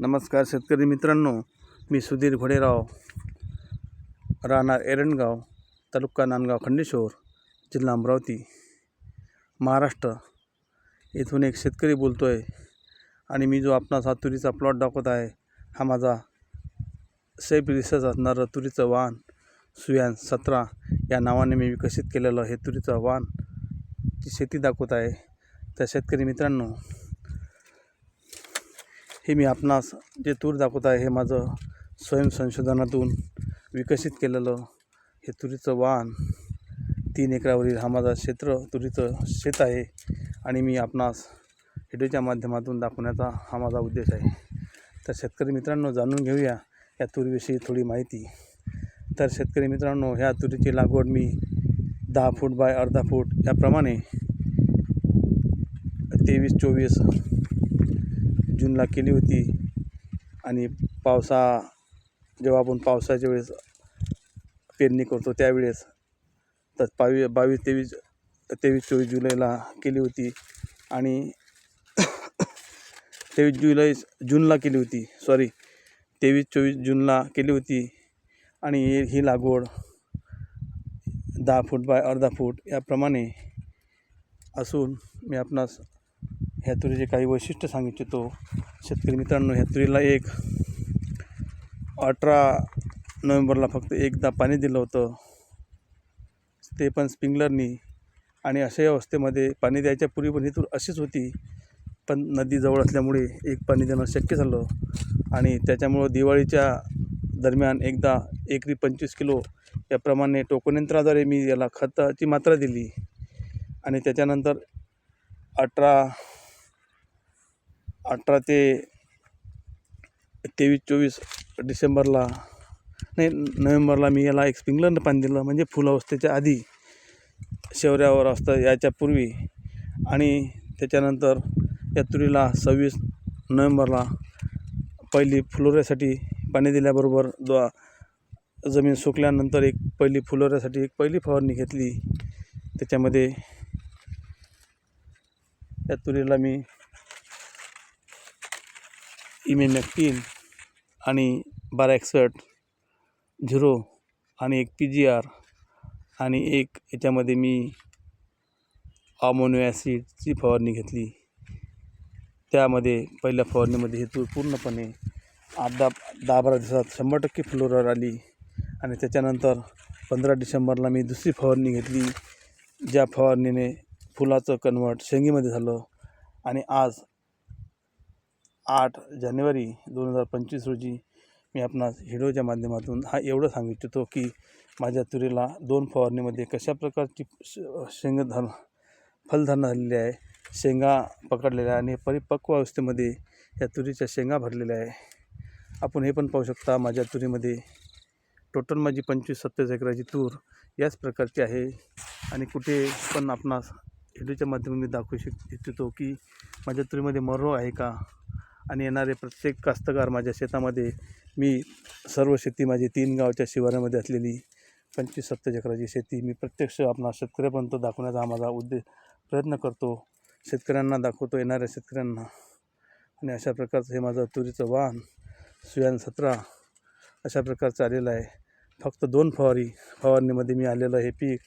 नमस्कार शेतकरी मित्रांनो मी सुधीर घोडेराव राहणार एरणगाव तालुका नांदगाव खंडेश्वर जिल्हा अमरावती महाराष्ट्र. येथून एक शेतकरी बोलतो आहे आणि मी जो आपणास हा तुरीचा प्लॉट दाखवत आहे हा माझा सेफ रिसर्च असणारं तुरीचं वाहन सुयान सतरा या नावाने मी विकसित केलेलं हे तुरीचं वाहन ची शेती दाखवत आहे. त्या शेतकरी मित्रांनो हे मी आपणास जे तूर दाखवत आहे हे माझं स्वयंसंशोधनातून विकसित केलेलं हे तुरीचं वाहन तीन एकरावरील हा माझा क्षेत्र तुरीचं शेत आहे आणि मी आपणास व्हिडिओच्या माध्यमातून दाखवण्याचा हा माझा उद्देश आहे. तर शेतकरी मित्रांनो जाणून घेऊया या तुरीविषयी थोडी माहिती. तर शेतकरी मित्रांनो ह्या तुरीची लागवड मी दहा फूट बाय अर्धा फूट याप्रमाणे तेवीस चोवीस जूनला केली होती. आणि पावसा जेव्हा आपण पावसाच्या वेळेस पेरणी करतो त्यावेळेस तर बावी बावीस तेवीस तेवीस चोवीस जुलैला केली होती. आणि तेवीस जुलै जूनला केली होती. सॉरी तेवीस चोवीस जूनला केली होती. आणि ही लागवड दहा फूट बाय अर्धा फूट याप्रमाणे असून मी आपणास ह्या तुरीचे काही वैशिष्ट्य सांगू इच्छितो शेतकरी मित्रांनो ह्या तुरीला एक अठरा नोव्हेंबरला फक्त एकदा पाणी दिलं होतं. ते पण स्प्रिंकलरनी आणि अशा अवस्थेमध्ये पाणी द्यायच्या पूर्वी पण ही तूर अशीच होती पण नदीजवळ असल्यामुळे एक पाणी देणं शक्य झालं आणि त्याच्यामुळं दिवाळीच्या दरम्यान एकदा एकरी पंचवीस किलो याप्रमाणे टोकनयंत्राद्वारे मी याला खताची मात्रा दिली आणि त्याच्यानंतर अठरा अठरा ते तेवीस चोवीस डिसेंबरला नाही नोव्हेंबरला मी याला एक स्प्रिंकलरनं पाणी दिलं. म्हणजे फुल अवस्थेच्या आधी शेवऱ्यावर असतं याच्या पूर्वी. आणि त्याच्यानंतर या तुरीला सव्वीस नोव्हेंबरला पहिली फुलोऱ्यासाठी पाणी दिल्याबरोबर द्वा जमीन सुकल्यानंतर एक पहिली फुलोऱ्यासाठी एक पहिली फवारणी घेतली. त्याच्यामध्ये या तुरीला मी इमेमॅक्टीन आणि बारा एकसष्ट झिरो आणि एक पी जी आर आणि एक याच्यामध्ये मी अमोनियो ॲसिडची फवारणी घेतली. त्यामध्ये पहिल्या फवारणीमध्ये हेतू तूर पूर्णपणे आठ दहा दहा बारा दिवसात शंभर टक्के फ्लोरवर आली आणि त्याच्यानंतर पंधरा डिसेंबरला मी दुसरी फवारणी घेतली. ज्या फवारणीने फुलाचं कन्वर्ट शेंगीमध्ये झालं आणि आज आठ जानेवारी दोन हजार पंचवीस रोजी मी आपणास व्हिडिओच्या माध्यमातून हा एवढं सांगू इच्छितो की माझ्या तुरीला दोन फवारणीमध्ये कशा प्रकारची श शेंगधार फलधारणा झालेली आहे शेंगा पकडलेल्या आहे आणि परिपक्व अवस्थेमध्ये या तुरीच्या शेंगा भरलेल्या आहे. आपण हे पण पाहू शकता माझ्या तुरीमध्ये टोटल माझी पंचवीस सत्तावीस एकराची तूर याच प्रकारची आहे आणि कुठे पण आपणास व्हिडिओच्या माध्यमातून मी दाखवू शक इच्छितो की माझ्या तुरीमध्ये मरो आहे का? आणि येणारे प्रत्येक कास्तकार माझ्या शेतामध्ये मी सर्व शेती माझी तीन गावच्या शिवारामध्ये असलेली पंचवीस सत्तावीस एकराची शेती मी प्रत्यक्ष आपणा शेतकऱ्यापर्यंत दाखवण्याचा हा माझा उद्देश प्रयत्न करतो. शेतकऱ्यांना दाखवतो येणाऱ्या शेतकऱ्यांना. आणि अशा प्रकारचं हे माझं तुरीचं वाहन सुयान सतरा अशा प्रकारचं आलेलं आहे. फक्त दोन फवारी फवारणीमध्ये मी आलेलं हे पीक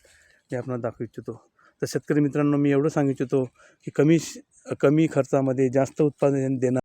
मी आपल्याला दाखवू इच्छितो. तर शेतकरी मित्रांनो मी एवढं सांगू इच्छितो की कमी श- कमी खर्चामध्ये जास्त उत्पादन देणं